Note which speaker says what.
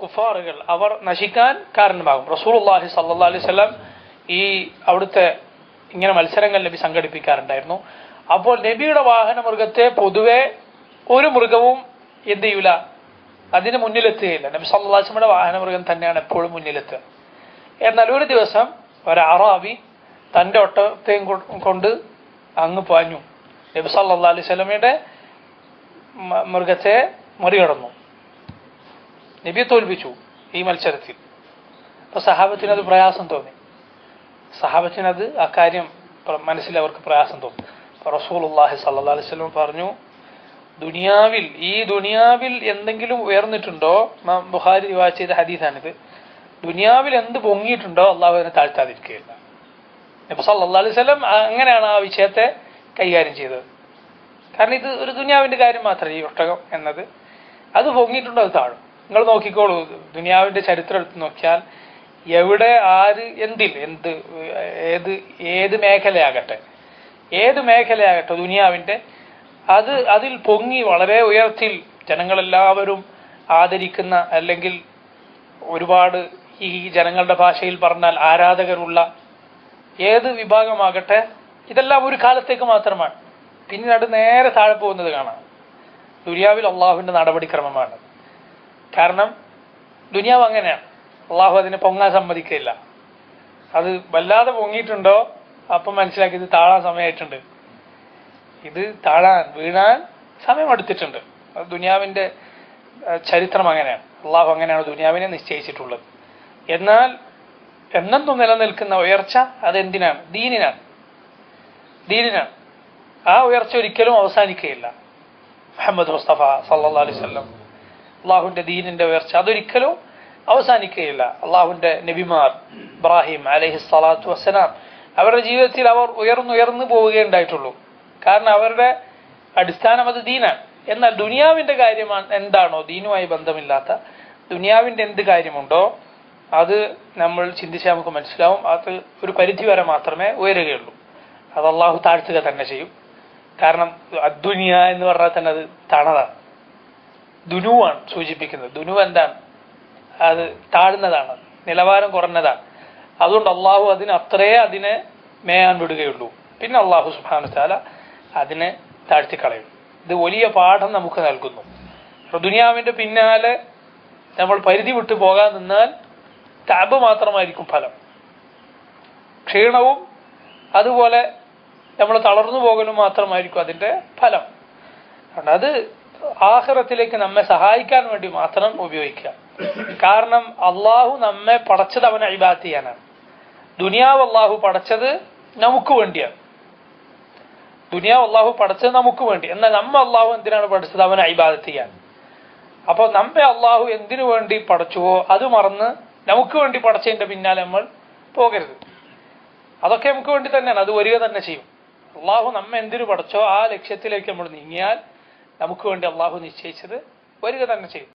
Speaker 1: കുഫാറുകൾ അവർ നശിക്കാൻ കാരണമാകും. റസൂൽ അള്ളാഹി സല്ലാ അലൈഹി സ്വലം ഈ അവിടുത്തെ ഇങ്ങനെ മത്സരങ്ങൾ നബി സംഘടിപ്പിക്കാറുണ്ടായിരുന്നു. അപ്പോൾ നബിയുടെ വാഹന മൃഗത്തെ പൊതുവെ ഒരു മൃഗവും എന്ത് ചെയ്യൂല അതിന് മുന്നിലെത്തുകയില്ല. നബി സല്ലാസ്മയുടെ വാഹന മൃഗം തന്നെയാണ് എപ്പോഴും മുന്നിലെത്തുക. എന്നാൽ ഒരു ദിവസം ഒരു തന്റെ ഒട്ടത്തെയും കൊണ്ട് അങ്ങ് പാഞ്ഞു. നബി സല്ലാ അലൈഹി സ്വലമയുടെ മൃഗത്തെ മറികടന്നു. നബിയെ തോൽപ്പിച്ചു ഈ മത്സരത്തിൽ. അപ്പൊ സഹാബത്തിന് അത് പ്രയാസം തോന്നി. സഹാബത്തിന് അത് ആ കാര്യം മനസ്സിൽ അവർക്ക് പ്രയാസം തോന്നി. റസൂൽ അള്ളാഹി സല്ലാ അലൈഹി വസല്ലം പറഞ്ഞു ദുനിയാവിൽ ഈ ദുനിയാവിൽ എന്തെങ്കിലും ഉയർന്നിട്ടുണ്ടോ? ബുഹാരി വിവാഹ ചെയ്ത ഹദീസാണിത്. ദുനിയാവിൽ എന്ത് പൊങ്ങിയിട്ടുണ്ടോ അള്ളാഹു അതിനെ താഴ്ത്താതിരിക്കുകയില്ല. നബി സല്ലാ അലൈഹി വസല്ലം അങ്ങനെയാണ് ആ വിഷയത്തെ കൈകാര്യം ചെയ്തത്. കാരണം ഇത് ഒരു ദുനിയാവിന്റെ കാര്യം മാത്രമേ ഈ ഒട്ടകം എന്നത്. അത് പൊങ്ങിയിട്ടുണ്ടോ അത് താഴും. നിങ്ങൾ നോക്കിക്കോളൂ ദുനിയാവിന്റെ ചരിത്രം എടുത്ത് നോക്കിയാൽ എവിടെ ആര് എന്തിൽ എന്ത് ഏത് ഏത് മേഖലയാകട്ടെ ഏത് മേഖലയാകട്ടെ ദുനിയാവിന്റെ അത് അതിൽ പൊങ്ങി വളരെ ഉയർത്തിൽ ജനങ്ങളെല്ലാവരും ആദരിക്കുന്ന അല്ലെങ്കിൽ ഒരുപാട് ഈ ജനങ്ങളുടെ ഭാഷയിൽ പറഞ്ഞാൽ ആരാധകരുള്ള ഏത് വിഭാഗമാകട്ടെ ഇതെല്ലാം ഒരു കാലത്തേക്ക് മാത്രമാണ്. പിന്നീട് നേരെ താഴെ പോകുന്നത് കാണാം. ദുനിയാവിൽ അള്ളാഹുവിന്റെ നടപടിക്രമമാണ്. കാരണം ദുനിയാവ് അങ്ങനെയാണ് അള്ളാഹു അതിനെ പൊങ്ങാൻ സമ്മതിക്കില്ല. അത് വല്ലാതെ പൊങ്ങിയിട്ടുണ്ടോ? അപ്പം മനസ്സിലാക്കി ഇത് താഴാൻ സമയമായിട്ടുണ്ട്. ഇത് താഴാൻ വീഴാൻ സമയമെടുത്തിട്ടുണ്ട്. അത് ദുനിയാവിന്റെ ചരിത്രം അങ്ങനെയാണ് അള്ളാഹു അങ്ങനെയാണ് ദുനിയാവിനെ നിശ്ചയിച്ചിട്ടുള്ളത്. എന്നാൽ എന്നെന്നും നിലനിൽക്കുന്ന ഉയർച്ച അതെന്തിനാണ്? ദീനിനാണ്. ദീനിനാണ്. ആ ഉയർച്ച ഒരിക്കലും അവസാനിക്കുകയില്ല. മുഹമ്മദ് മുസ്തഫ സല്ലാ അലൈഹി വസല്ലം അള്ളാഹുവിന്റെ ദീനിന്റെ ഉയർച്ച അതൊരിക്കലും അവസാനിക്കുകയില്ല. അള്ളാഹുന്റെ നബിമാർ ഇബ്രാഹിം അലഹി സ്വലാത്തു വസ്സലാം അവരുടെ ജീവിതത്തിൽ അവർ ഉയർന്നുയർന്നു പോവുകയുണ്ടായിട്ടുള്ളൂ കാരണം അവരുടെ അടിസ്ഥാനം അത് ദീനാണ്. എന്നാൽ ദുനിയാവിന്റെ കാര്യമാണ് എന്താണോ ദീനുമായി ബന്ധമില്ലാത്ത ദുനിയാവിന്റെ എന്ത് കാര്യമുണ്ടോ അത് നമ്മൾ ചിന്തിച്ചാൽ നമുക്ക് മനസ്സിലാവും. അത് ഒരു പരിധി വരെ മാത്രമേ ഉയരുകയുള്ളൂ. അത് അള്ളാഹു താഴ്ത്തുക തന്നെ ചെയ്യും. കാരണം അദ്ദുനിയ എന്ന് പറഞ്ഞാൽ തന്നെ അത് തണതാണ് ദുനുവാണ് സൂചിപ്പിക്കുന്നത്. ദുനു എന്താണ്? അത് താഴ്ന്നതാണ്. നിലവാരം കുറഞ്ഞതാണ്. അതുകൊണ്ട് അള്ളാഹു അതിന് അത്രേ അതിനെ മേയാൻ വിടുകയുള്ളൂ. പിന്നെ അള്ളാഹു സുബാനു താല അതിനെ താഴ്ത്തിക്കളയും. ഇത് വലിയ പാഠം നമുക്ക് നൽകുന്നു. ദുനിയാവിന്റെ പിന്നാലെ നമ്മൾ പരിധി വിട്ടു പോകാൻ നിന്നാൽ ടാബ് മാത്രമായിരിക്കും ഫലം. ക്ഷീണവും അതുപോലെ നമ്മൾ തളർന്നു പോകലും മാത്രമായിരിക്കും അതിന്റെ ഫലം. അത് ആഹ്റത്തിലേക്ക് നമ്മെ സഹായിക്കാൻ വേണ്ടി മാത്രം ഉപയോഗിക്കുക. കാരണം അള്ളാഹു നമ്മെ പടച്ചത് അവനെ അഴിബാത്ത് ചെയ്യാനാണ് ദുനിയാവ് അള്ളാഹു പടച്ചത് നമുക്ക് വേണ്ടിയാണ്. ദുനിയാവ് അള്ളാഹു പടച്ചത് നമുക്ക് വേണ്ടി. എന്നാൽ നമ്മ അള്ളാഹു എന്തിനാണ് പഠിച്ചത് അവനെ അഴിബാദത്ത് ചെയ്യാൻ അപ്പോൾ നമ്മെ അള്ളാഹു എന്തിനു വേണ്ടി പടച്ചുവോ അത് മറന്ന് നമുക്ക് വേണ്ടി പടച്ചതിന്റെ പിന്നാലെ നമ്മൾ പോകരുത്. അതൊക്കെ നമുക്ക് വേണ്ടി തന്നെയാണ്. അത് വരിക തന്നെ ചെയ്യും. അള്ളാഹു നമ്മെ എന്തിനു പടച്ചോ ആ ലക്ഷ്യത്തിലേക്ക് നമ്മൾ നീങ്ങിയാൽ നമുക്ക് വേണ്ടി അള്ളാഹു നിശ്ചയിച്ചത് വരിക തന്നെ ചെയ്യും.